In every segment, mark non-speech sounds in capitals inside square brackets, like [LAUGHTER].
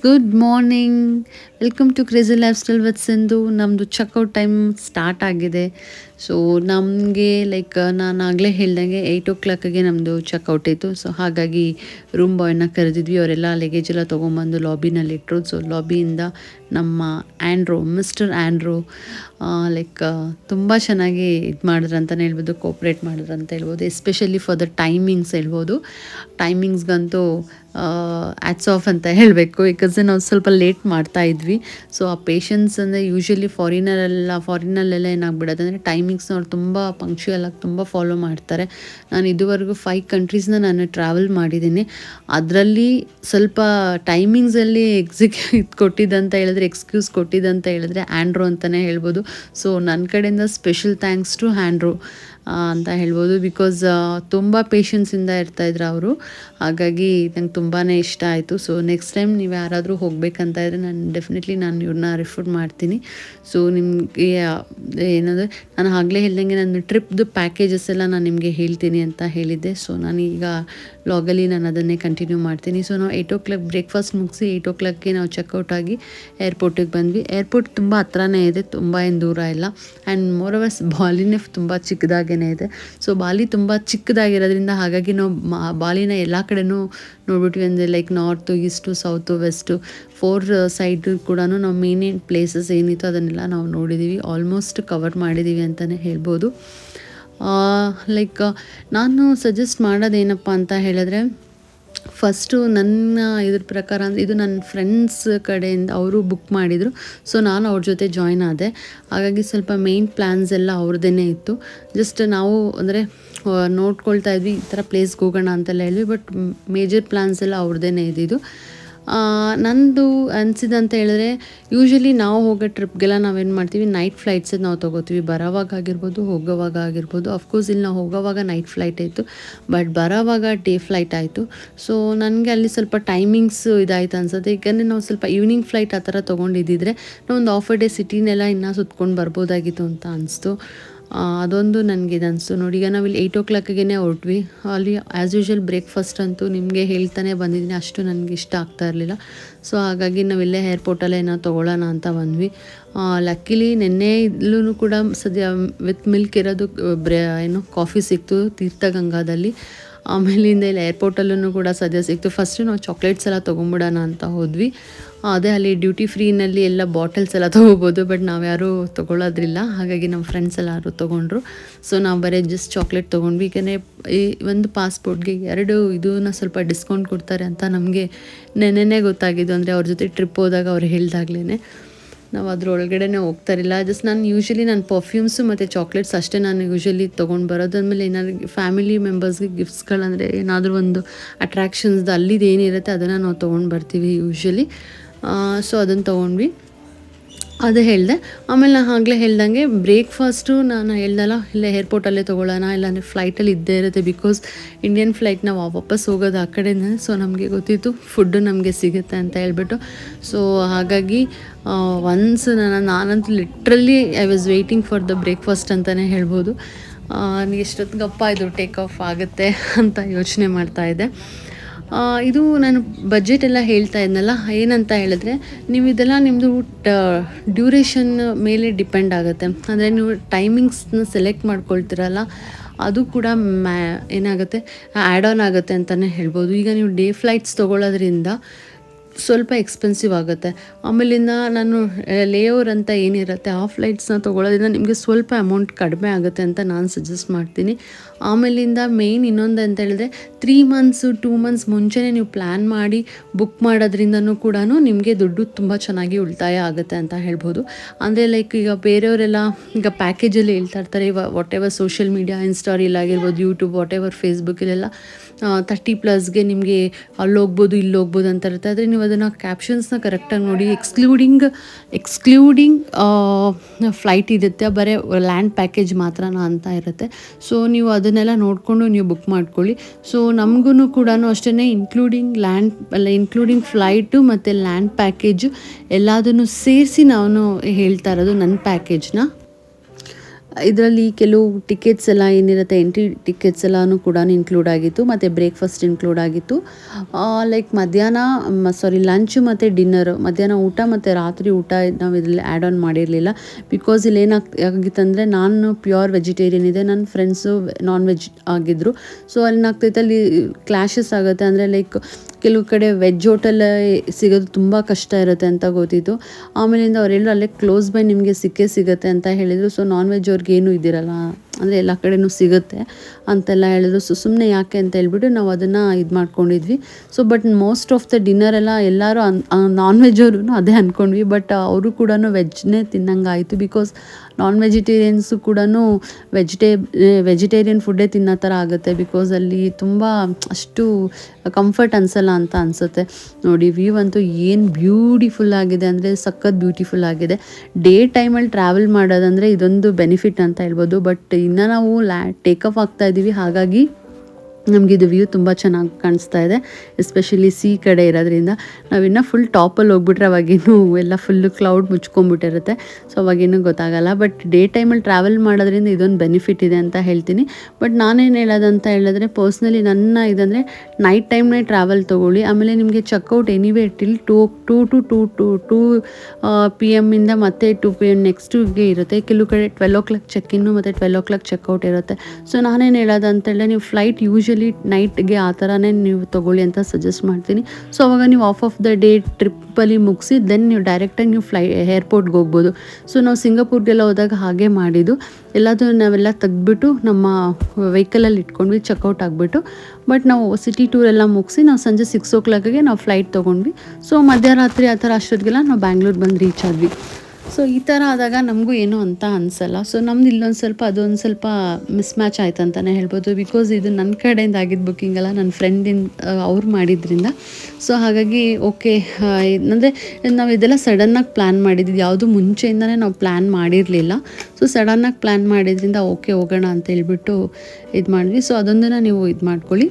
good morning. Welcome to crazy lifestyle with Sindhu ನಮ್ಮದು checkout time start ಆಗಿದೆ. So ನಮಗೆ like ನಾನು ಆಗಲೇ ಹೇಳ್ದಂಗೆ ಏಯ್ಟ್ ಓ ಕ್ಲಾಕಿಗೆ ನಮ್ಮದು ಚೆಕ್ಔಟ್ ಇತ್ತು. ಸೊ ಹಾಗಾಗಿ ರೂಮ್ ಬಾಯ್ನ ಕರೆದಿದ್ವಿ. ಅವರೆಲ್ಲ ಲಗೇಜ್ ಎಲ್ಲ ತೊಗೊಂಬಂದು ಲಾಬಿನಲ್ಲಿ ಇಟ್ಟರು ಸೊ ಲಾಬಿಯಿಂದ ನಮ್ಮ ಆ್ಯಂಡ್ರೋ ಮಿಸ್ಟರ್ ಆ್ಯಂಡ್ರೋ ಲೈಕ್ ತುಂಬ ಚೆನ್ನಾಗಿ ಇದು ಮಾಡಿದ್ರು ಅಂತಲೇ ಹೇಳ್ಬೋದು ಕೋಪ್ರೇಟ್ ಮಾಡಿದ್ರು ಅಂತ ಹೇಳ್ಬೋದು. ಎಸ್ಪೆಷಲಿ ಫಾರ್ ದ ಟೈಮಿಂಗ್ಸ್ ಹೇಳ್ಬೋದು. ಟೈಮಿಂಗ್ಸ್ಗಂತೂ ಆ್ಯಟ್ಸ್ ಆಫ್ ಅಂತ ಹೇಳಬೇಕು. ಬಿಕಾಸ್ ನಾವು ಸ್ವಲ್ಪ ಲೇಟ್ ಮಾಡ್ತಾ ಇದ್ವಿ. ಸೊ ಆ ಪೇಷನ್ಸ್ ಅಂದರೆ ಯೂಶ್ವಲಿ ಫಾರಿನರೆಲ್ಲ ಫಾರಿನಲ್ಲೆಲ್ಲ ಏನಾಗ್ಬಿಡೋದು ಅಂದರೆ ಟೈಮಿಂಗ್ಸ್ನ ಅವ್ರು ತುಂಬ ಪಂಕ್ಚುಯಲ್ ಆಗಿ ತುಂಬ ಫಾಲೋ ಮಾಡ್ತಾರೆ. ನಾನು ಇದುವರೆಗೂ ಫೈವ್ ಕಂಟ್ರೀಸ್ನ ನಾನು ಟ್ರಾವೆಲ್ ಮಾಡಿದ್ದೀನಿ. ಅದರಲ್ಲಿ ಸ್ವಲ್ಪ ಟೈಮಿಂಗ್ಸಲ್ಲಿ ಎಕ್ಸಿಕ್ ಇದು ಕೊಟ್ಟಿದ್ದಂತ ಹೇಳಿದ್ರೆ ಎಕ್ಸ್ಕ್ಯೂಸ್ ಕೊಟ್ಟಿದ್ದಂತ ಹೇಳಿದ್ರೆ ಆ್ಯಂಡ್ರೋ ಅಂತಲೇ ಹೇಳ್ಬೋದು. ಸೊ ನನ್ನ ಕಡೆಯಿಂದ ಸ್ಪೆಷಲ್ ಥ್ಯಾಂಕ್ಸ್ ಟು ಹ್ಯಾಂಡ್ರೋ ಅಂತ ಹೇಳ್ಬೋದು. ಬಿಕಾಸ್ ತುಂಬ ಪೇಷನ್ಸಿಂದ ಇರ್ತಾಯಿದ್ರು ಅವರು. ಹಾಗಾಗಿ ನಂಗೆ ತುಂಬಾ ಇಷ್ಟ ಆಯಿತು. ಸೊ ನೆಕ್ಸ್ಟ್ ಟೈಮ್ ನೀವು ಯಾರಾದರೂ ಹೋಗಬೇಕಂತ ಇದ್ದರೆ ನಾನು ಡೆಫಿನೆಟ್ಲಿ ನಾನು ಇವ್ರನ್ನ ರಿಫರ್ ಮಾಡ್ತೀನಿ. ಸೊ ನಿಮಗೆ ಏನಂದರೆ ನಾನು ಆಗಲೇ ಹೇಳ್ದಂಗೆ ನನ್ನ ಟ್ರಿಪ್ದು ಪ್ಯಾಕೇಜಸ್ ಎಲ್ಲ ನಾನು ನಿಮಗೆ ಹೇಳ್ತೀನಿ ಅಂತ ಹೇಳಿದ್ದೆ. ಸೊ ನಾನು ಈಗ ನಾನು ಅದನ್ನೇ ಕಂಟಿನ್ಯೂ ಮಾಡ್ತೀನಿ. ಸೊ ನಾವು ಏಯ್ಟ್ ಓ ಕ್ಲಾಕ್ ಬ್ರೇಕ್ಫಾಸ್ಟ್ ಮುಗಿಸಿ ಏಯ್ಟ್ ಓ ಕ್ಲಾಕ್ಗೆ ನಾವು ಚೆಕ್ಔಟ್ ಆಗಿ ಏರ್ಪೋರ್ಟಿಗೆ ಬಂದ್ವಿ. ಏರ್ಪೋರ್ಟ್ ತುಂಬ ಹತ್ರನೇ ಇದೆ. ತುಂಬ ಏನು ದೂರ ಇಲ್ಲ. ಆ್ಯಂಡ್ ಮೋರ್ ಅವರ್ಸ್ ಬಾಲಿನೇ ತುಂಬ ಚಿಕ್ಕದಾಗೇ ಇದೆ. ಸೊ ಬಾಲಿ ತುಂಬ ಚಿಕ್ಕದಾಗಿರೋದ್ರಿಂದ ಹಾಗಾಗಿ ನಾವು ಬಾಲಿನ ಎಲ್ಲ ಕಡೆನೂ ನೋಡ್ಬಿಟ್ವಿ ಅಂದರೆ like north east south west four side ಕೂಡ ನಾವು ಮೇನ್ ಪ್ಲೇಸಸ್ ಏನಿತ್ತು ಅದನ್ನೆಲ್ಲ ನಾವು ನೋಡಿದ್ದೀವಿ ಆಲ್ಮೋಸ್ಟ್ ಕವರ್ ಮಾಡಿದ್ದೀವಿ ಅಂತಲೇ ಹೇಳ್ಬೋದು. ಲೈಕ್ ನಾನು ಸಜೆಸ್ಟ್ ಮಾಡೋದೇನಪ್ಪ ಅಂತ ಹೇಳಿದ್ರೆ ಫಸ್ಟು ನನ್ನ ಇದ್ರ ಪ್ರಕಾರ ಅಂದರೆ ಇದು ನನ್ನ ಫ್ರೆಂಡ್ಸ್ ಕಡೆಯಿಂದ ಅವರು ಬುಕ್ ಮಾಡಿದರು. ಸೊ ನಾನು ಅವ್ರ ಜೊತೆ ಜಾಯ್ನ್ ಆದೆ. ಹಾಗಾಗಿ ಸ್ವಲ್ಪ ಮೇನ್ ಪ್ಲ್ಯಾನ್ಸ್ ಎಲ್ಲ ಅವ್ರದ್ದೇ ಇತ್ತು. ಜಸ್ಟ್ ನಾವು ಅಂದರೆ ನೋಡ್ಕೊಳ್ತಾ ಇದ್ವಿ, ಈ ಥರ ಪ್ಲೇಸ್ಗೆ ಹೋಗೋಣ ಅಂತೆಲ್ಲ ಹೇಳಿದ್ವಿ ಬಟ್ ಮೇಜರ್ ಪ್ಲ್ಯಾನ್ಸ್ ಎಲ್ಲ ಅವ್ರದ್ದೇ ಇದ್ದಿದ್ದು. ನಂದು ಅನಿಸಿದಂತ ಹೇಳಿದ್ರೆ ಯೂಶ್ವಲಿ ನಾವು ಹೋಗೋ ಟ್ರಿಪ್ಗೆಲ್ಲ ನಾವೇನು ಮಾಡ್ತೀವಿ ನೈಟ್ ಫ್ಲೈಟ್ಸ್ ನಾವು ತೊಗೋತೀವಿ. ಬರೋವಾಗ ಆಗಿರ್ಬೋದು, ಹೋಗೋವಾಗ ಆಗಿರ್ಬೋದು. ಅಫ್ಕೋರ್ಸ್ ಇಲ್ಲಿ ನಾವು ಹೋಗೋವಾಗ ನೈಟ್ ಫ್ಲೈಟ್ ಆಯಿತು ಬಟ್ ಬರೋವಾಗ ಡೇ ಫ್ಲೈಟ್ ಆಯಿತು. ಸೊ ನನಗೆ ಅಲ್ಲಿ ಸ್ವಲ್ಪ ಟೈಮಿಂಗ್ಸ್ ಇದಾಯ್ತು ಅನ್ಸುತ್ತೆ. ಯಾಕಂದರೆ ನಾವು ಸ್ವಲ್ಪ ಈವ್ನಿಂಗ್ ಫ್ಲೈಟ್ ಆ ಥರ ತೊಗೊಂಡಿದ್ದಿದ್ರೆ ನಾವು ಒಂದು ಆಫ್ ಡೇ ಸಿಟಿನೆಲ್ಲ ಇನ್ನೂ ಸುತ್ಕೊಂಡು ಬರ್ಬೋದಾಗಿತ್ತು ಅಂತ ಅನಿಸ್ತು. ಅದೊಂದು ನನಗೆ ಇದನ್ನಿಸ್ತು ನೋಡಿ, ಈಗ ನಾವು ಇಲ್ಲಿ ಏಯ್ಟ್ ಓ ಕ್ಲಾಕಿಗೆ ಹೊರಟ್ವಿ. ಅಲ್ಲಿ ಆ್ಯಸ್ ಯೂಶ್ವಲ್ ಬ್ರೇಕ್ಫಾಸ್ಟ್ ಅಂತೂ ನಿಮಗೆ ಹೇಳ್ತಾನೆ ಬಂದಿದ್ದೀನಿ. ಅಷ್ಟು ನನಗೆ ಇಷ್ಟ ಆಗ್ತಾ ಇರಲಿಲ್ಲ. ಸೊ ಹಾಗಾಗಿ ನಾವಿಲ್ಲೇ ಏರ್ಪೋರ್ಟಲ್ಲೇ ಏನೋ ತೊಗೊಳ್ಳೋಣ ಅಂತ ಬಂದ್ವಿ. ಲಕ್ಕಿಲಿ ನೆನ್ನೆ ಇಲ್ಲೂ ಕೂಡ ಸದ್ಯ ವಿತ್ ಮಿಲ್ಕ್ ಇರೋದು, ಬ್ರೇ, ಏನು ಕಾಫಿ ಸಿಕ್ತು ತೀರ್ಥಗಂಗಾದಲ್ಲಿ. ಆಮೇಲಿಂದ ಇಲ್ಲಿ ಏರ್ಪೋರ್ಟಲ್ಲೂ ಕೂಡ ಸದ್ಯ ಸಿಕ್ತು. ಫಸ್ಟು ನಾವು ಚಾಕ್ಲೇಟ್ಸ್ ಎಲ್ಲ ತೊಗೊಂಬಿಡೋಣ ಅಂತ ಹೋದ್ವಿ. ಅದೇ ಅಲ್ಲಿ ಡ್ಯೂಟಿ ಫ್ರೀನಲ್ಲಿ ಎಲ್ಲ ಬಾಟಲ್ಸ್ ಎಲ್ಲ ತೊಗೋಬೋದು ಬಟ್ ನಾವು ಯಾರೂ ತೊಗೊಳ್ಳೋದ್ರಿಲ್ಲ ಹಾಗಾಗಿ ನಮ್ಮ ಫ್ರೆಂಡ್ಸ್ ಎಲ್ಲರೂ ತೊಗೊಂಡ್ರು. ಸೊ ನಾವು ಬರೀ ಜಸ್ಟ್ ಚಾಕ್ಲೇಟ್ ತೊಗೊಂಡ್ವಿ. ಏಕೆಂದರೆ ಈ ಒಂದು ಪಾಸ್ಪೋರ್ಟ್ಗೆ ಎರಡು ಇದನ್ನ ಸ್ವಲ್ಪ ಡಿಸ್ಕೌಂಟ್ ಕೊಡ್ತಾರೆ ಅಂತ ನಮಗೆ ನೆನ್ನೆನೇ ಗೊತ್ತಾಗಿದ್ದು. ಅಂದರೆ ಅವ್ರ ಜೊತೆ ಟ್ರಿಪ್ ಹೋದಾಗ ಅವ್ರು ಹೇಳ್ದಾಗ್ಲೇ ನಾವು ಅದ್ರೊಳಗಡೆನೆ ಹೋಗ್ತಾರಿಲ್ಲ. ಜಸ್ಟ್ ನಾನು ಯೂಶ್ವಲಿ ನಾನು ಪರ್ಫ್ಯೂಮ್ಸು ಮತ್ತು ಚಾಕ್ಲೇಟ್ಸ್ ಅಷ್ಟೇ ನಾನು ಯೂಶ್ವಲಿ ತೊಗೊಂಡು ಬರೋದಾದ್ಮೇಲೆ ಏನಾದ್ರು ಫ್ಯಾಮಿಲಿ ಮೆಂಬರ್ಸ್ಗೆ ಗಿಫ್ಟ್ಸ್ಗಳಂದರೆ ಏನಾದರೂ ಒಂದು ಅಟ್ರ್ಯಾಕ್ಷನ್ಸ್ದು ಅಲ್ಲಿದ್ದು ಏನಿರುತ್ತೆ ಅದನ್ನು ನಾವು ತೊಗೊಂಡು ಬರ್ತೀವಿ ಯೂಶ್ವಲಿ ಸೊ ಅದನ್ನು ತೊಗೊಂಡ್ವಿ. ಅದು ಹೇಳಿದೆ. ಆಮೇಲೆ ನಾನು ಆಗಲೇ ಹೇಳ್ದಂಗೆ ಬ್ರೇಕ್ಫಾಸ್ಟು ನಾನು ಹೇಳ್ದಲ್ಲ, ಇಲ್ಲ ಏರ್ಪೋರ್ಟಲ್ಲೇ ತೊಗೊಳ್ಳೋಣ, ಇಲ್ಲಾಂದರೆ ಫ್ಲೈಟಲ್ಲಿ ಇದ್ದೇ ಇರುತ್ತೆ ಬಿಕಾಸ್ ಇಂಡಿಯನ್ ಫ್ಲೈಟ್ ನಾವು ವಾಪಸ್ ಹೋಗೋದು ಆ ಕಡೆಯಿಂದ ಸೊ ನಮಗೆ ಗೊತ್ತಿತ್ತು ಫುಡ್ಡು ನಮಗೆ ಸಿಗುತ್ತೆ ಅಂತ ಹೇಳ್ಬಿಟ್ಟು. ಸೊ ಹಾಗಾಗಿ ಒನ್ಸ್ ನಾನು ನಾನಂತೂ literally I was waiting for the breakfast ಅಂತಲೇ ಹೇಳ್ಬೋದು. ಎಷ್ಟೊತ್ತಿಗಪ್ಪ ಇದು ಟೇಕ್ ಆಫ್ ಆಗುತ್ತೆ ಅಂತ ಯೋಚನೆ ಮಾಡ್ತಾಯಿದ್ದೆ ಇದು ನಾನು ಬಜೆಟ್ ಎಲ್ಲ ಹೇಳ್ತಾ ಇದ್ನಲ್ಲ, ಏನಂತ ಹೇಳಿದ್ರೆ ನೀವು ಇದೆಲ್ಲ ನಿಮ್ಮದು ಡ್ಯೂರೇಷನ್ ಮೇಲೆ ಡಿಪೆಂಡ್ ಆಗುತ್ತೆ. ಅಂದರೆ ನೀವು ಟೈಮಿಂಗ್ಸ್ನ ಸೆಲೆಕ್ಟ್ ಮಾಡ್ಕೊಳ್ತೀರಲ್ಲ, ಅದು ಕೂಡ ಮ್ಯಾ ಏನಾಗುತ್ತೆ ಆ್ಯಡ್ ಆನ್ ಆಗುತ್ತೆ ಅಂತಲೇ ಹೇಳ್ಬೋದು. ಈಗ ನೀವು ಡೇ ಫ್ಲೈಟ್ಸ್ ತೊಗೊಳ್ಳೋದ್ರಿಂದ ಸ್ವಲ್ಪ ಎಕ್ಸ್ಪೆನ್ಸಿವ್ ಆಗುತ್ತೆ. ಆಮೇಲಿಂದ ನಾನು ಲೇಓವರ್ ಅಂತ ಏನಿರುತ್ತೆ, ಆ ಫ್ಲೈಟ್ಸ್ನ ತೊಗೊಳೋದ್ರಿಂದ ನಿಮಗೆ ಸ್ವಲ್ಪ ಅಮೌಂಟ್ ಕಡಿಮೆ ಆಗುತ್ತೆ ಅಂತ ನಾನು ಸಜೆಸ್ಟ್ ಮಾಡ್ತೀನಿ. ಆಮೇಲಿಂದ ಮೇಯ್ನ್ ಇನ್ನೊಂದು ಅಂತ ಹೇಳಿದ್ರೆ ತ್ರೀ ಮಂತ್ಸು ಟೂ ಮಂತ್ಸ್ ಮುಂಚೆನೇ ನೀವು ಪ್ಲ್ಯಾನ್ ಮಾಡಿ ಬುಕ್ ಮಾಡೋದ್ರಿಂದನೂ ಕೂಡ ನಿಮಗೆ ದುಡ್ಡು ತುಂಬ ಚೆನ್ನಾಗಿ ಉಳಿತಾಯ ಆಗುತ್ತೆ ಅಂತ ಹೇಳ್ಬೋದು. ಅಂದರೆ ಲೈಕ್ ಈಗ ಬೇರೆಯವರೆಲ್ಲ ಈಗ ಪ್ಯಾಕೇಜಲ್ಲಿ ಹೇಳ್ತಾ ಇರ್ತಾರೆ ಇವಾಗ whatever social media Insta ಆಗಿರ್ಬೋದು ಯೂಟ್ಯೂಬ್ ವಾಟ್ ಎವರ್ ಫೇಸ್ಬುಕ್ಕಲ್ಲೆಲ್ಲ ತರ್ಟಿ ಪ್ಲಸ್ಗೆ ನಿಮಗೆ ಅಲ್ಲಿ ಹೋಗ್ಬೋದು ಇಲ್ಲಿ ಹೋಗ್ಬೋದು ಅಂತ ಇರುತ್ತೆ. ಆದರೆ ನೀವು ಅದನ್ನು ಕ್ಯಾಪ್ಷನ್ಸ್ನ ಕರೆಕ್ಟಾಗಿ ನೋಡಿ ಎಕ್ಸ್ಕ್ಲೂಡಿಂಗ್ ಎಕ್ಸ್ಕ್ಲೂಡಿಂಗ್ ಫ್ಲೈಟ್ ಇರುತ್ತೆ, ಬರೀ ಲ್ಯಾಂಡ್ ಪ್ಯಾಕೇಜ್ ಮಾತ್ರ ಅಂತ ಇರುತ್ತೆ. ಸೊ ನೀವು ಅದನ್ನೆಲ್ಲ ನೋಡಿಕೊಂಡು ನೀವು ಬುಕ್ ಮಾಡ್ಕೊಳ್ಳಿ. ಸೊ ನಮಗೂ ಕೂಡ ಅಷ್ಟೇ ಇನ್ಕ್ಲೂಡಿಂಗ್ ಲ್ಯಾಂಡ್ ಅಲ್ಲ ಇನ್ಕ್ಲೂಡಿಂಗ್ ಫ್ಲೈಟು ಮತ್ತು ಲ್ಯಾಂಡ್ ಪ್ಯಾಕೇಜು ಎಲ್ಲದನ್ನು ಸೇರಿಸಿ ನಾನು ಹೇಳ್ತಾ ಇರೋದು ನನ್ನ ಪ್ಯಾಕೇಜ್ನ ಇದರಲ್ಲಿ ಕೆಲವು ಟಿಕೆಟ್ಸ್ ಎಲ್ಲ ಏನಿರುತ್ತೆ ಎಂಟ್ರಿ ಟಿಕೆಟ್ಸ್ ಎಲ್ಲನೂ ಕೂಡ ಇನ್ಕ್ಲೂಡ್ ಆಗಿತ್ತು, ಮತ್ತು ಬ್ರೇಕ್ಫಾಸ್ಟ್ ಇನ್ಕ್ಲೂಡ್ ಆಗಿತ್ತು. ಲೈಕ್ ಮಧ್ಯಾಹ್ನ ಸಾರಿ ಲಂಚ್ ಮತ್ತು ಡಿನ್ನರ್ ಮಧ್ಯಾಹ್ನ ಊಟ ಮತ್ತು ರಾತ್ರಿ ಊಟ ನಾವು ಇದರಲ್ಲಿ ಆ್ಯಡ್ ಆನ್ ಮಾಡಿರಲಿಲ್ಲ. ಬಿಕಾಸ್ ಇಲ್ಲಿ ಏನಾಗ್ ಆಗಿತ್ತಂದರೆ ನಾನು ಪ್ಯೂರ್ ವೆಜಿಟೇರಿಯನ್ ಇದೆ ನನ್ನ ಫ್ರೆಂಡ್ಸು ನಾನ್ ವೆಜ್ ಆಗಿದ್ದರು ಸೊ ಅಲ್ಲಿ ಏನಾಗ್ತೈತೆ ಅಲ್ಲಿ ಕ್ಲಾಶಸ್ ಆಗುತ್ತೆ. ಅಂದರೆ ಲೈಕ್ ಕೆಲವು ಕಡೆ ವೆಜ್ ಹೋಟೆಲ್ ಸಿಗೋದು ತುಂಬ ಕಷ್ಟ ಇರುತ್ತೆ ಅಂತ ಗೊತ್ತಿತ್ತು. ಆಮೇಲಿಂದ ಅವರೆಲ್ಲರೂ ಅಲ್ಲೇ ಕ್ಲೋಸ್ ಬೈ ನಿಮಗೆ ಸಿಕ್ಕೇ ಸಿಗುತ್ತೆ ಅಂತ ಹೇಳಿದರು. ಸೊ ನಾನ್ ವೆಜ್ ಅವ್ರಿಗೆ ಏನೂ ಇದಿರಲ್ಲ. ಅಂದರೆ ಎಲ್ಲ ಕಡೆನೂ ಸಿಗುತ್ತೆ ಅಂತೆಲ್ಲ ಹೇಳಿದ್ರು. ಸೊ ಸುಮ್ಮನೆ ಯಾಕೆ ಅಂತ ಹೇಳ್ಬಿಟ್ಟು ನಾವು ಅದನ್ನು ಇದು ಮಾಡ್ಕೊಂಡಿದ್ವಿ. So but most of the dinner ಎಲ್ಲ ಎಲ್ಲರೂ ನಾನ್ ವೆಜ್ ಅವರು ಅದೇ ಅಂದ್ಕೊಂಡ್ವಿ ಬಟ್ ಅವರು ಕೂಡ ವೆಜ್ನೇ ತಿನ್ನಂಗಾಯಿತು ಬಿಕಾಸ್ ನಾನ್ ವೆಜಿಟೇರಿಯನ್ಸು ಕೂಡ ವೆಜಿಟೇ ವೆಜಿಟೇರಿಯನ್ ಫುಡ್ಡೇ ತಿನ್ನೋ ಥರ ಆಗುತ್ತೆ ಬಿಕಾಸ್ ಅಲ್ಲಿ ತುಂಬ ಅಷ್ಟು ಕಂಫರ್ಟ್ ಅನಿಸಲ್ಲ ಅಂತ ಅನಿಸುತ್ತೆ. ನೋಡಿ ವ್ಯೂ ಅಂತೂ ಏನು ಬ್ಯೂಟಿಫುಲ್ ಆಗಿದೆ ಅಂದರೆ ಸಖತ್ ಬ್ಯೂಟಿಫುಲ್ ಆಗಿದೆ. ಡೇ ಟೈಮಲ್ಲಿ ಟ್ರಾವೆಲ್ ಮಾಡೋದಂದರೆ ಇದೊಂದು ಬೆನಿಫಿಟ್ ಅಂತ ಹೇಳ್ಬೋದು. ಬಟ್ ಇನ್ನು ನಾವು ಲ್ಯಾ ಟೇಕಫ್ ಆಗ್ತಾ ಇದ್ದೀವಿ ಹಾಗಾಗಿ ನಮಗೆ ಇದು ವ್ಯೂ ತುಂಬ ಚೆನ್ನಾಗಿ ಕಾಣಿಸ್ತಾ ಇದೆ ಎಸ್ಪೆಷಲಿ ಸಿ ಕಡೆ ಇರೋದ್ರಿಂದ. ನಾವಿನ್ನು ಫುಲ್ ಟಾಪಲ್ಲಿ ಹೋಗ್ಬಿಟ್ರೆ ಅವಾಗೇನು ಎಲ್ಲ ಫುಲ್ಲು ಕ್ಲೌಡ್ ಮುಚ್ಕೊಂಡ್ಬಿಟ್ಟಿರುತ್ತೆ. ಸೊ ಅವಾಗೇನು ಗೊತ್ತಾಗಲ್ಲ. ಬಟ್ ಡೇ ಟೈಮಲ್ಲಿ ಟ್ರಾವೆಲ್ ಮಾಡೋದ್ರಿಂದ ಇದೊಂದು ಬೆನಿಫಿಟ್ ಇದೆ ಅಂತ ಹೇಳ್ತೀನಿ. ಬಟ್ ನಾನೇನು ಹೇಳೋದಂತ ಹೇಳಿದ್ರೆ ಪರ್ಸ್ನಲಿ ನನ್ನ ಇದಂದರೆ ನೈಟ್ ಟೈಮ್ನೇ ಟ್ರಾವೆಲ್ ತೊಗೊಳ್ಳಿ. ಆಮೇಲೆ ನಿಮಗೆ checkout anyway till two two to two to two P ಎಮ್ಮಿಂದ ಮತ್ತೆ ಟು ಪಿ ಎಂ ನೆಕ್ಸ್ಟುಗೆ ಇರುತ್ತೆ. ಕೆಲವು ಕಡೆ twelve O clock check in ಮತ್ತು ಟ್ವೆಲ್ ಓ ಕ್ಲಾಕ್ ಚೆಕ್ಔಟ್ ಇರುತ್ತೆ. ಸೊ ನಾನೇನು ಹೇಳೋದಂತೇಳಿ ನೀವು ಫ್ಲೈಟ್ ಯೂಶ್ವಲಿ ನೈಟ್ಗೆ ಆ ಥರನೇ ನೀವು ತೊಗೊಳ್ಳಿ ಅಂತ ಸಜೆಸ್ಟ್ ಮಾಡ್ತೀನಿ. ಸೊ ಅವಾಗ ನೀವು ಆಫ್ ಆಫ್ ದ ಡೇ ಟ್ರಿಪ್ಪಲ್ಲಿ ಮುಗಿಸಿ ದೆನ್ ನೀವು ಡೈರೆಕ್ಟಾಗಿ ನೀವು ಫ್ಲೈ ಏರ್ಪೋರ್ಟ್ಗೆ ಹೋಗ್ಬೋದು. ಸೊ ನಾವು ಸಿಂಗಾಪುರ್ಗೆಲ್ಲ ಹೋದಾಗ ಹಾಗೆ ಮಾಡಿದ್ದು. ಎಲ್ಲದು ನಾವೆಲ್ಲ ತೆಗ್ದ್ಬಿಟ್ಟು ನಮ್ಮ ವೆಹಿಕಲಲ್ಲಿ ಇಟ್ಕೊಂಡ್ವಿ ಚೆಕ್ಔಟ್ ಆಗಿಬಿಟ್ಟು. ಬಟ್ ನಾವು ಸಿಟಿ ಟೂರ್ ಎಲ್ಲ ಮುಗಿಸಿ, ನಾವು ಸಂಜೆ ಸಿಕ್ಸ್ ಓ ಕ್ಲಾಕಿಗೆ ನಾವು ಫ್ಲೈಟ್ ತೊಗೊಂಡ್ವಿ. ಸೊ ಮಧ್ಯರಾತ್ರಿ ಆ ಥರ ಅಷ್ಟೊತ್ತಿಗೆಲ್ಲ ನಾವು ಬ್ಯಾಂಗ್ಳೂರು ಬಂದು ರೀಚ್ ಆದ್ವಿ. ಸೊ ಈ ಥರ ಆದಾಗ ನಮಗೂ ಏನು ಅಂತ ಅನಿಸಲ್ಲ. ಸೊ ನಮ್ದು ಇಲ್ಲೊಂದು ಸ್ವಲ್ಪ ಅದೊಂದು ಸ್ವಲ್ಪ ಮಿಸ್ ಮ್ಯಾಚ್ ಆಯ್ತು ಅಂತಲೇ ಹೇಳ್ಬೋದು. ಬಿಕಾಸ್ ಇದು ನನ್ನ ಕಡೆಯಿಂದ ಆಗಿದ್ದು ಬುಕ್ಕಿಂಗ್ ಅಲ್ಲ ನನ್ನ ಫ್ರೆಂಡಿನ ಅವ್ರು ಮಾಡಿದ್ರಿಂದ. ಸೊ ಹಾಗಾಗಿ ಓಕೆ ಅಂದರೆ ನಾವು ಇದೆಲ್ಲ ಸಡನ್ನಾಗಿ ಪ್ಲ್ಯಾನ್ ಮಾಡಿದ್ದು, ಯಾವುದು ಮುಂಚೆಯಿಂದನೇ ನಾವು ಪ್ಲ್ಯಾನ್ ಮಾಡಿರಲಿಲ್ಲ. ಸೊ ಸಡನ್ನಾಗಿ ಪ್ಲ್ಯಾನ್ ಮಾಡಿದ್ರಿಂದ ಓಕೆ ಹೋಗೋಣ ಅಂತ ಹೇಳ್ಬಿಟ್ಟು ಇದು ಮಾಡಿದ್ವಿ. ಸೊ ಅದೊಂದನ್ನು ನೀವು ಇದು ಮಾಡ್ಕೊಳ್ಳಿ.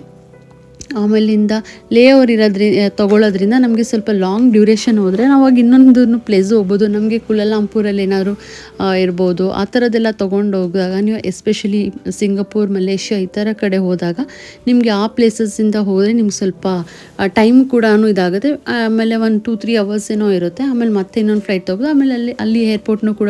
ಆಮೇಲಿಂದ ಲೇ ಓವರ್ ಇರೋದ್ರಿ ತೊಗೊಳೋದ್ರಿಂದ ನಮಗೆ ಸ್ವಲ್ಪ ಲಾಂಗ್ ಡ್ಯೂರೇಷನ್ ಹೋದರೆ ನಾವಾಗ ಇನ್ನೊಂದು ಪ್ಲೇಸ್ ಹೋಗ್ಬೋದು. ನಮಗೆ ಕುಲಲಾಂಪುರಲ್ಲಿ ಏನಾದರೂ ಇರ್ಬೋದು. ಆ ಥರದ್ದೆಲ್ಲ ತೊಗೊಂಡು ಹೋದಾಗ ನೀವು ಎಸ್ಪೆಷಲಿ ಸಿಂಗಪೂರ್, ಮಲೇಷ್ಯಾ ಈ ಥರ ಕಡೆ ಹೋದಾಗ ನಿಮಗೆ ಆ ಪ್ಲೇಸಸ್ಸಿಂದ ಹೋದರೆ ನಿಮ್ಗೆ ಸ್ವಲ್ಪ ಟೈಮ್ ಕೂಡ ಇದಾಗುತ್ತೆ. ಆಮೇಲೆ ಒಂದು ಟೂ ತ್ರೀ ಅವರ್ಸ್ ಏನೋ ಇರುತ್ತೆ. ಆಮೇಲೆ ಮತ್ತೆ ಇನ್ನೊಂದು ಫ್ಲೈಟ್ ತೊಗೋದು ಆಮೇಲೆ ಅಲ್ಲಿ ಅಲ್ಲಿ ಏರ್ಪೋರ್ಟ್ನೂ ಕೂಡ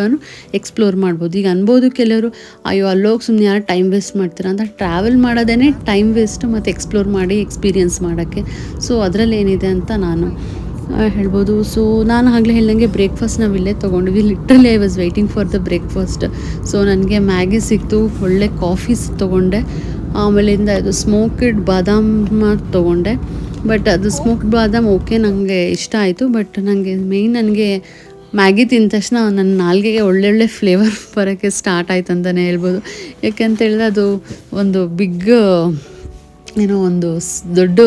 ಎಕ್ಸ್ಪ್ಲೋರ್ ಮಾಡ್ಬೋದು. ಈಗ ಅನ್ಬೋದು ಕೆಲವರು, ಅಯ್ಯೋ, ಅಲ್ಲೋಗಿ ಸುಮ್ಮನೆ ಯಾರು ಟೈಮ್ ವೇಸ್ಟ್ ಮಾಡ್ತೀರಾ? ಅಂತ ಟ್ರಾವೆಲ್ ಮಾಡೋದೇ ಟೈಮ್ ವೇಸ್ಟ್ ಮತ್ತು ಎಕ್ಸ್ಪ್ಲೋರ್ ಮಾಡಿ ಎಕ್ಸ್ಪೀರಿಯನ್ಸ್ ಮಾಡೋಕ್ಕೆ. ಸೊ ಅದರಲ್ಲಿ ಏನಿದೆ ಅಂತ ನಾನು ಹೇಳ್ಬೋದು. ಸೊ ನಾನು ಆಗಲೇ ಹೇಳ್ದಂಗೆ ಬ್ರೇಕ್ಫಾಸ್ಟ್ ನಾವು ಇಲ್ಲೇ ತೊಗೊಂಡ್ವಿ. Literally I was waiting for the breakfast so ನನಗೆ ಮ್ಯಾಗಿ ಸಿಕ್ತು, ಒಳ್ಳೆ ಕಾಫೀಸ್ ತೊಗೊಂಡೆ. ಆಮೇಲಿಂದ ಅದು ಸ್ಮೋಕ್ಡ್ ಬಾದಾಮ್ ತೊಗೊಂಡೆ. ಬಟ್ ಅದು ಸ್ಮೋಕ್ಡ್ ಬಾದಾಮ್ ಓಕೆ ನನಗೆ ಇಷ್ಟ ಆಯಿತು. ಬಟ್ ನನಗೆ ಮೇಯ್ನ್ ನನಗೆ ಮ್ಯಾಗಿ ತಿಂದ ತಕ್ಷಣ ನನ್ನ ನಾಲ್ಗೆಗೆ ಒಳ್ಳೊಳ್ಳೆ ಫ್ಲೇವರ್ ಬರೋಕ್ಕೆ ಸ್ಟಾರ್ಟ್ ಆಯ್ತು ಅಂತಲೇ ಹೇಳ್ಬೋದು. ಯಾಕೆಂತ ಹೇಳಿದ್ರೆ ಅದು ಒಂದು ಬಿಗ್ ಏನೋ ಒಂದು ದೊಡ್ಡ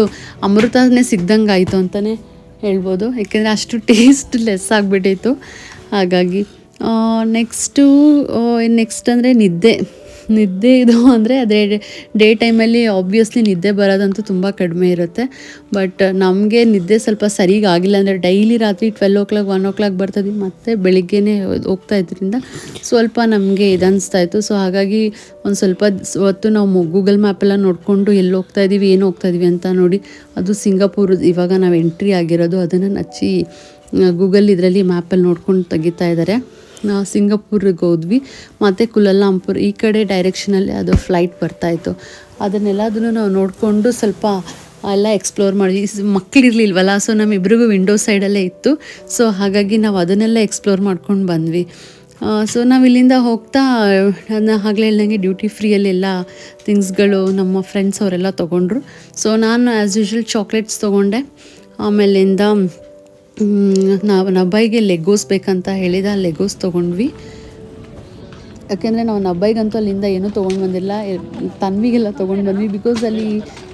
ಅಮೃತನೇ ಸಿಗ್ದಂಗೆ ಆಯಿತು ಅಂತಲೇ ಹೇಳ್ಬೋದು. ಯಾಕೆಂದರೆ ಅಷ್ಟು ಟೇಸ್ಟ್ ಲೆಸ್ ಆಗಿಬಿಟ್ಟಿತ್ತು. ಹಾಗಾಗಿ ನೆಕ್ಸ್ಟು ನೆಕ್ಸ್ಟ್ ಅಂದರೆ ನಿದ್ದೆ. ನಿದ್ದೆ ಇದು [LAUGHS] ಅಂದರೆ ಅದೇ ಡೇ ಟೈಮಲ್ಲಿ ಆಬ್ವಿಯಸ್ಲಿ ನಿದ್ದೆ ಬರೋದಂತೂ ತುಂಬ ಕಡಿಮೆ ಇರುತ್ತೆ. ಬಟ್ ನಮಗೆ ನಿದ್ದೆ ಸ್ವಲ್ಪ ಸರಿಗೆ ಆಗಿಲ್ಲ ಅಂದರೆ ಡೈಲಿ ರಾತ್ರಿ twelve o'clock one o'clock ಬರ್ತದೆ ಮತ್ತು ಬೆಳಿಗ್ಗೆನೇ ಹೋಗ್ತಾ ಇದ್ರಿಂದ ಸ್ವಲ್ಪ ನಮಗೆ ಇದನ್ನಿಸ್ತಾ ಇತ್ತು. ಸೊ ಹಾಗಾಗಿ ಒಂದು ಸ್ವಲ್ಪ ಹೊತ್ತು ನಾವು ಗೂಗಲ್ ಮ್ಯಾಪೆಲ್ಲ ನೋಡಿಕೊಂಡು ಎಲ್ಲಿ ಹೋಗ್ತಾ ಇದ್ದೀವಿ, ಏನು ಹೋಗ್ತಾ ಇದೀವಿ ಅಂತ ನೋಡಿ. ಅದು ಸಿಂಗಾಪುರ್ ಇವಾಗ ನಾವು ಎಂಟ್ರಿ ಆಗಿರೋದು. ಅದನ್ನು ನಚ್ಚಿ ಗೂಗಲ್ ಇದರಲ್ಲಿ ಮ್ಯಾಪಲ್ಲಿ ನೋಡ್ಕೊಂಡು ತೆಗಿತಾ ಇದ್ದಾರೆ ಸಿಂಗಾಪುರ್ಗೆ ಹೋದ್ವಿ. ಮತ್ತು ಕುಲಲಾಂಪುರ್, ಈ ಕಡೆ ಡೈರೆಕ್ಷನಲ್ಲಿ ಅದು ಫ್ಲೈಟ್ ಬರ್ತಾಯಿತ್ತು ಅದನ್ನೆಲ್ಲದನ್ನು ನಾವು ನೋಡಿಕೊಂಡು ಸ್ವಲ್ಪ ಎಲ್ಲ ಎಕ್ಸ್ಪ್ಲೋರ್ ಮಾಡಿ. ಮಕ್ಕಳಿರಲಿಲ್ವಲ್ಲ ಸೊ ನಮ್ಮಿಬ್ರಿಗೂ ವಿಂಡೋ ಸೈಡಲ್ಲೇ ಇತ್ತು. ಸೊ ಹಾಗಾಗಿ ನಾವು ಅದನ್ನೆಲ್ಲ ಎಕ್ಸ್ಪ್ಲೋರ್ ಮಾಡ್ಕೊಂಡು ಬಂದ್ವಿ. ಸೊ ನಾವು ಇಲ್ಲಿಂದ ಹೋಗ್ತಾ ನಾನು ಆಗಲೇ ಹೇಳ್ದಂಗೆ ಡ್ಯೂಟಿ ಫ್ರೀಯಲ್ಲೆಲ್ಲ ಥಿಂಗ್ಸ್ಗಳು ನಮ್ಮ ಫ್ರೆಂಡ್ಸ್ ಅವರೆಲ್ಲ ತೊಗೊಂಡ್ರು. ಸೊ ನಾನು ಆ್ಯಸ್ ಯೂಶ್ವಲ್ ಚಾಕ್ಲೇಟ್ಸ್ ತೊಗೊಂಡೆ. ಆಮೇಲಿಂದ ನಾವು ನಬ್ಬೈಗೆ ಲೆಗೋಸ್ ಬೇಕಂತ ಹೇಳಿದ ಲೆಗೋಸ್ ತೊಗೊಂಡ್ವಿ. ಯಾಕೆಂದರೆ ನಾವು ನಬ್ಬೈಗಂತೂ ಅಲ್ಲಿಂದ ಏನೂ ತೊಗೊಂಡು ಬಂದಿಲ್ಲ. ತನ್ವಿಗೆಲ್ಲ ತೊಗೊಂಡು ಬಂದ್ವಿ. ಬಿಕಾಸ್ ಅಲ್ಲಿ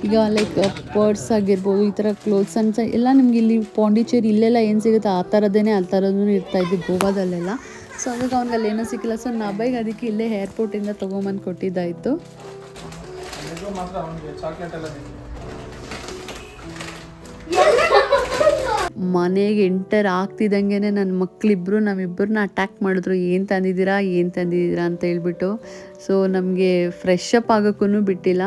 ಈಗ ಲೈಕ್ ಪರ್ಸ್ ಆಗಿರ್ಬೋದು ಈ ಥರ ಕ್ಲೋತ್ಸ್ ಅಂತ ಎಲ್ಲ ನಿಮ್ಗೆ ಇಲ್ಲಿ ಪಾಂಡಿಚೇರಿ ಇಲ್ಲೆಲ್ಲ ಏನು ಸಿಗುತ್ತೆ? ಆ ಥರದ್ದೇ ಆ ಥರದ್ದು ಇದ್ವಿ ಗೋವಾದಲ್ಲೆಲ್ಲ. ಸೊ ಅದಕ್ಕೆ ಅವ್ನಿಗೆ ಅಲ್ಲಿ ಏನೂ ಸಿಕ್ಕಿಲ್ಲ ಸೊ ನಬ್ಬೈಗೆ ಅದಕ್ಕೆ ಇಲ್ಲೇ ಏರ್ಪೋರ್ಟಿಂದ ತೊಗೊಂಬಂದು ಕೊಟ್ಟಿದ್ದಾಯಿತು. ಲೆಗೋ ಮಾತ್ರ ಅವನಿಗೆ ಚಾಕ್ಲೇಟ್ ಎಲ್ಲ ಮನೆಗೆ ಎಂಟರ್ ಆಗ್ತಿದ್ದಂಗೆ ನನ್ನ ಮಕ್ಕಳಿಬ್ರು ನಮ್ಮಿಬ್ಬರನ್ನ ಅಟ್ಯಾಕ್ ಮಾಡಿದ್ರು. ಏನು ತಂದಿದ್ದೀರಾ ಏನು ತಂದಿದ್ದೀರಾ ಅಂತ ಹೇಳ್ಬಿಟ್ಟು. ಸೊ ನಮಗೆ ಫ್ರೆಶ್ ಅಪ್ ಆಗೋಕ್ಕೂ ಬಿಟ್ಟಿಲ್ಲ.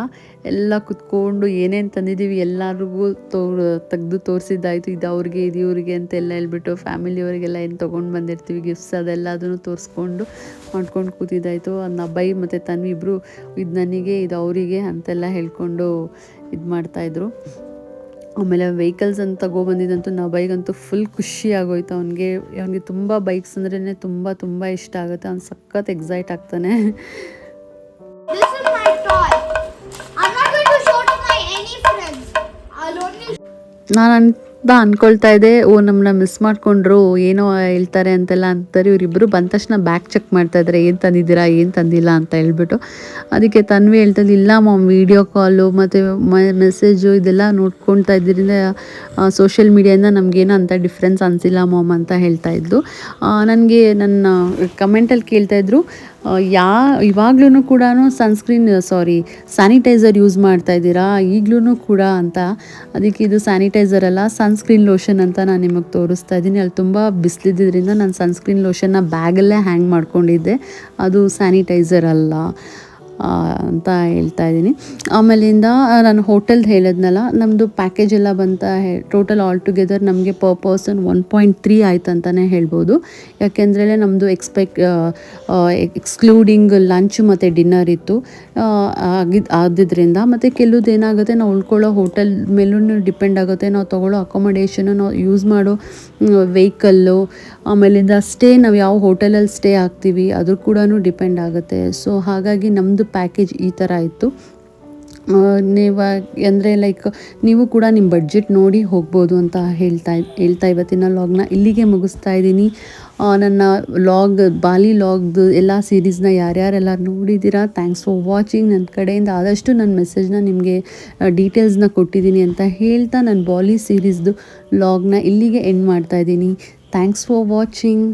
ಎಲ್ಲ ಕುತ್ಕೊಂಡು ಏನೇನು ತಂದಿದ್ದೀವಿ ಎಲ್ಲರಿಗೂ ತೋ ತೆಗೆದು ತೋರಿಸಿದ್ದಾಯಿತು. ಇದು ಅವ್ರಿಗೆ, ಇದು ಇವ್ರಿಗೆ ಅಂತ ಎಲ್ಲ ಹೇಳ್ಬಿಟ್ಟು ಫ್ಯಾಮಿಲಿಯವರಿಗೆಲ್ಲ ಏನು ತೊಗೊಂಡು ಬಂದಿರ್ತೀವಿ ಗಿಫ್ಟ್ಸ್ ಅದೆಲ್ಲ ಅದನ್ನು ತೋರಿಸ್ಕೊಂಡು ಮಾಡ್ಕೊಂಡು ಕೂತಿದ್ದಾಯಿತು. ಅದನ್ನ ಬೈ ಮತ್ತು ತನ್ವಿ ಇಬ್ಬರು ಇದು ನನಗೆ, ಇದು ಅವರಿಗೆ ಅಂತೆಲ್ಲ ಹೇಳ್ಕೊಂಡು ಇದು ಮಾಡ್ತಾಯಿದ್ರು. ಆಮೇಲೆ ವೆಹಿಕಲ್ಸ್ ಅಂತ ತಗೊಬಂದಿದ್ದಂತೂ ನಾವು ಬೈಗಂತೂ ಫುಲ್ ಖುಷಿ ಆಗೋಯ್ತು. ಅವನಿಗೆ ಅವನಿಗೆ ತುಂಬ ಬೈಕ್ಸ್ ಅಂದ್ರೇ ತುಂಬ ತುಂಬ ಇಷ್ಟ ಆಗುತ್ತೆ. ಅವ್ನು ಸಖತ್ ಎಕ್ಸೈಟ್ ಆಗ್ತಾನೆ. ನಾನು ಅಂತ ಅಂದ್ಕೊಳ್ತಾ ಇದೆ. ಓ ನಮ್ಮನ್ನ ಮಿಸ್ ಮಾಡ್ಕೊಂಡ್ರು. ಏನೋ ಹೇಳ್ತಾರೆ ಅಂತೆಲ್ಲ ಅಂತಾರೆ. ಇವರಿಬ್ಬರು ಬಂದ ತಕ್ಷಣ ಬ್ಯಾಗ್ ಚೆಕ್ ಮಾಡ್ತಾ ಇದ್ದಾರೆ ಏನು ತಂದಿದ್ದೀರಾ ಏನು ತಂದಿಲ್ಲ ಅಂತ ಹೇಳ್ಬಿಟ್ಟು. ಅದಕ್ಕೆ ತನ್ವಿ ಹೇಳ್ತದೆ ಇಲ್ಲ ಮಾಮ್ ವೀಡಿಯೋ ಕಾಲು ಮತ್ತು ಮೆಸೇಜು ಇದೆಲ್ಲ ನೋಡ್ಕೊಳ್ತಾ ಇದ್ದರಿಂದ ಸೋಷಿಯಲ್ ಮೀಡಿಯಾಯಿಂದ ನಮಗೇನೋ ಅಂತ ಡಿಫ್ರೆನ್ಸ್ ಅನಿಸಿಲ್ಲ ಮಾಮ್ ಅಂತ ಹೇಳ್ತಾ ಇದ್ದು ನನಗೆ ನನ್ನ ಕಮೆಂಟಲ್ಲಿ ಕೇಳ್ತಾ ಇದ್ರು ಆ, ಯಾ ಇವಾಗ್ಲೂ ಕೂಡ ಸನ್ಸ್ಕ್ರೀನ್, ಸಾರಿ, ಸ್ಯಾನಿಟೈಸರ್ ಯೂಸ್ ಮಾಡ್ತಾ ಇದ್ದೀರಾ? ಈಗಲೂ ಕೂಡ ಅಂತ. ಅದಕ್ಕೆ ಇದು ಸ್ಯಾನಿಟೈಸರ್ ಅಲ್ಲ, ಸನ್ಸ್ಕ್ರೀನ್ ಲೋಷನ್ ಅಂತ ನಾನು ನಿಮಗೆ ತೋರಿಸ್ತಾ ಇದ್ದೀನಿ. ಅಲ್ಲಿ ತುಂಬ ಬಿಸಿಲಿದ್ದರಿಂದ ನಾನು ಸನ್ಸ್ಕ್ರೀನ್ ಲೋಷನ್ನ ಬ್ಯಾಗಲ್ಲೇ ಹ್ಯಾಂಗ್ ಮಾಡ್ಕೊಂಡಿದ್ದೆ. ಅದು ಸ್ಯಾನಿಟೈಸರ್ ಅಲ್ಲ. ಅಂತ ಹೇಳ್ತಾ ಇದ್ದೀನಿ. ಆಮೇಲಿಂದ ನಾನು ಹೋಟೆಲ್ದು ಹೇಳಿದ್ನಲ್ಲ ನಮ್ಮದು ಪ್ಯಾಕೇಜ್ ಎಲ್ಲ ಬಂತ ಟೋಟಲ್ ಆಲ್ ಟುಗೆದರ್ ನಮಗೆ per person one point three ಆಯ್ತು ಅಂತಲೇ ಹೇಳ್ಬೋದು. ಯಾಕೆಂದ್ರೆ ನಮ್ಮದು ಎಕ್ಸ್ಪೆಕ್ಟ್ ಎಕ್ಸ್ಕ್ಲೂಡಿಂಗ್ ಲಂಚ್ ಮತ್ತು ಡಿನ್ನರ್ ಇತ್ತು. ಆ, ಆಗಿದ್ ಆದಿದ್ರಿಂದ ಮತ್ತು ಕೆಲವ್ದು ಏನಾಗುತ್ತೆ ನಾವು ಉಳ್ಕೊಳ್ಳೋ ಹೋಟೆಲ್ ಮೇಲೂ ಡಿಪೆಂಡ್ ಆಗುತ್ತೆ ನಾವು ತೊಗೊಳ್ಳೋ ಅಕೊಮಡೇಷನು ನಾವು ಯೂಸ್ ಮಾಡೋ ವೆಹಿಕಲ್ಲು ಆಮೇಲಿಂದ ಸ್ಟೇ ನಾವು ಯಾವ ಹೋಟೆಲಲ್ಲಿ ಸ್ಟೇ ಆಗ್ತೀವಿ ಅದ್ರ ಕೂಡ ಡಿಪೆಂಡ್ ಆಗುತ್ತೆ. ಸೊ ಹಾಗಾಗಿ ನಮ್ಮದು ಪ್ಯಾಕೇಜ್ ಈ ಥರ ಇತ್ತು. ನೀವು ಅಂದರೆ ಲೈಕ್ ನೀವು ಕೂಡ ನಿಮ್ಮ ಬಡ್ಜೆಟ್ ನೋಡಿ ಹೋಗ್ಬೋದು ಅಂತ ಹೇಳ್ತಾ ಹೇಳ್ತಾ ಇವತ್ತಿನ ಲಾಗ್ನ ಇಲ್ಲಿಗೆ ಮುಗಿಸ್ತಾ ಇದ್ದೀನಿ. ನನ್ನ ಲಾಗ್ ಬಾಲಿ ಲಾಗ್ದು ಎಲ್ಲ ಸೀರೀಸ್ನ ಯಾರ್ಯಾರೆಲ್ಲ ನೋಡಿದ್ದೀರಾ ಥ್ಯಾಂಕ್ಸ್ ಫಾರ್ ವಾಚಿಂಗ್ ನನ್ನ ಕಡೆಯಿಂದ ಆದಷ್ಟು ನನ್ನ ಮೆಸೇಜ್ನ ನಿಮಗೆ ಡೀಟೇಲ್ಸ್ನ ಕೊಟ್ಟಿದ್ದೀನಿ ಅಂತ ಹೇಳ್ತಾ ನನ್ನ ಬಾಲಿ ಸೀರೀಸ್ದು ಲಾಗ್ನ ಇಲ್ಲಿಗೆ ಎಂಡ್ ಮಾಡ್ತಾ ಇದ್ದೀನಿ. Thanks for watching